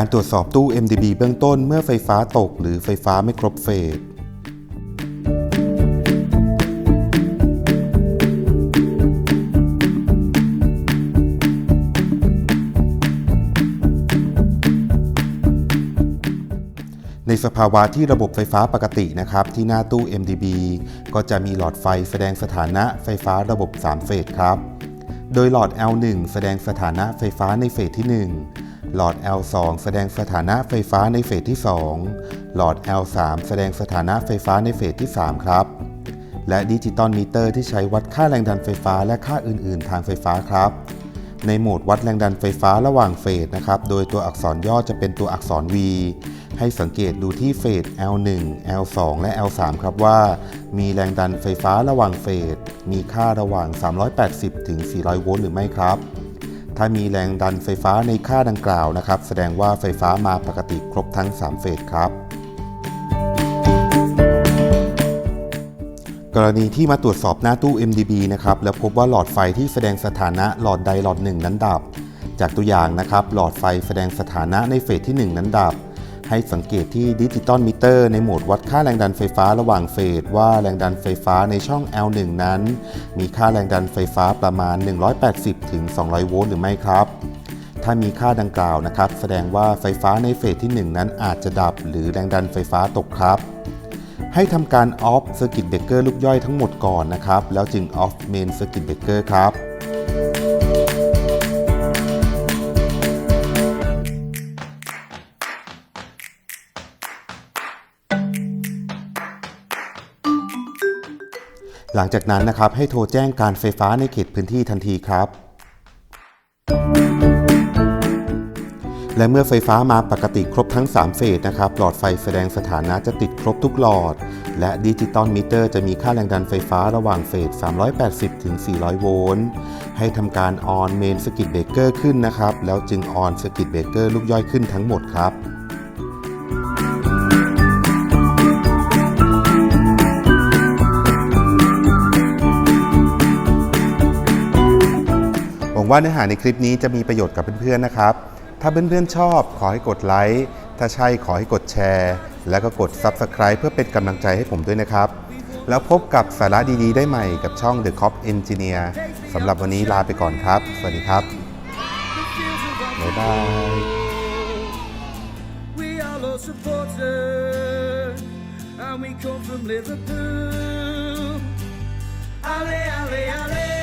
การตรวจสอบตู้ MDB เบื้องต้นเมื่อไฟฟ้าตกหรือไฟฟ้าไม่ครบเฟสในสภาวะที่ระบบไฟฟ้าปกตินะครับที่หน้าตู้ MDB ก็จะมีหลอดไฟแสดงสถานะไฟฟ้าระบบ 3 เฟสครับ โดยหลอด L1 แสดงสถานะไฟฟ้าในเฟสที่ 1 หลอด L2 แสดงสถานะไฟฟ้าในเฟสที่ 2 หลอด L3 แสดงสถานะไฟฟ้าในเฟสที่ 3 ครับ และดิจิตอลมิเตอร์ที่ใช้วัดค่าแรงดันไฟฟ้าและค่าอื่น ๆ ทางไฟฟ้าครับ ในโหมดวัดแรงดันไฟฟ้าระหว่างเฟสนะครับ โดยตัวอักษรย่อจะเป็นตัวอักษร V ให้สังเกตดูที่เฟส L1 L2 และ L3 ครับว่า มีแรงดันไฟฟ้าระหว่างเฟส มีค่าระหว่าง 380 ถึง 400 โวลต์หรือไม่ครับ ถ้ามีแรงดันไฟฟ้าในค่าดังกล่าวนะครับ แสดงว่าไฟฟ้ามาปกติครบทั้ง 3 เฟสครับกรณีที่มาตรวจสอบหน้าตู้ MDB นะครับแล้วพบว่าหลอดไฟที่แสดงสถานะหลอดใดหลอดหนึ่งนั้นดับ จากตัวอย่างนะครับหลอดไฟแสดงสถานะในเฟสที่ 1 นั้นดับ ให้สังเกตที่ดิจิตอลมิเตอร์ในโหมดวัดค่าแรงดันไฟฟ้าระหว่างเฟส ว่าแรงดันไฟฟ้าในช่อง L1 นั้น มีค่าแรงดันไฟฟ้าประมาณ 180ถึง200 โวลต์หรือไม่ครับ ถ้ามีค่าดังกล่าวนะครับ แสดงว่าไฟฟ้าในเฟสที่ 1 นั้นอาจจะดับ หรือแรงดันไฟฟ้าตกครับ ให้ทำการออฟเซอร์กิตเบรกเกอร์ลูกย่อยทั้งหมดก่อนนะครับ แล้วจึงออฟเมนเซอร์กิตเบรกเกอร์ครับ หลังจากนั้นนะครับให้โทรแจ้งการไฟฟ้าในเขตพื้นที่ทันทีครับ และเมื่อไฟฟ้ามาปกติครบทั้ง 3 เฟสนะครับ หลอดไฟแสดงสถานะจะติดครบทุกหลอด และดิจิตอลมิเตอร์จะมีค่าแรงดันไฟฟ้าระหว่างเฟส 380 ถึง 400 โวลต์ ให้ทำการออนเมนสกิตเบรกเกอร์ขึ้นนะครับ แล้วจึงออนสกิตเบรกเกอร์ลูกย่อยขึ้นทั้งหมดครับ งว่าเนื้อหาในคลิปนี้จะมีประโยชน์กับเพื่อนๆนะครับ ถ้าเพื่อนๆชอบขอให้กดไลค์ ถ้าใช่ขอให้กดแชร์ แล้วก็กด Subscribe เพื่อเป็นกำลังใจให้ผมด้วยนะครับ แล้วพบกับสาระดีๆ ได้ใหม่กับช่อง The Cop Engineer สำหรับวันนี้ลาไปก่อนครับ สวัสดีครับ บ๊ายบาย We are all supporters, and we come from Liverpool. Ale, ale, ale.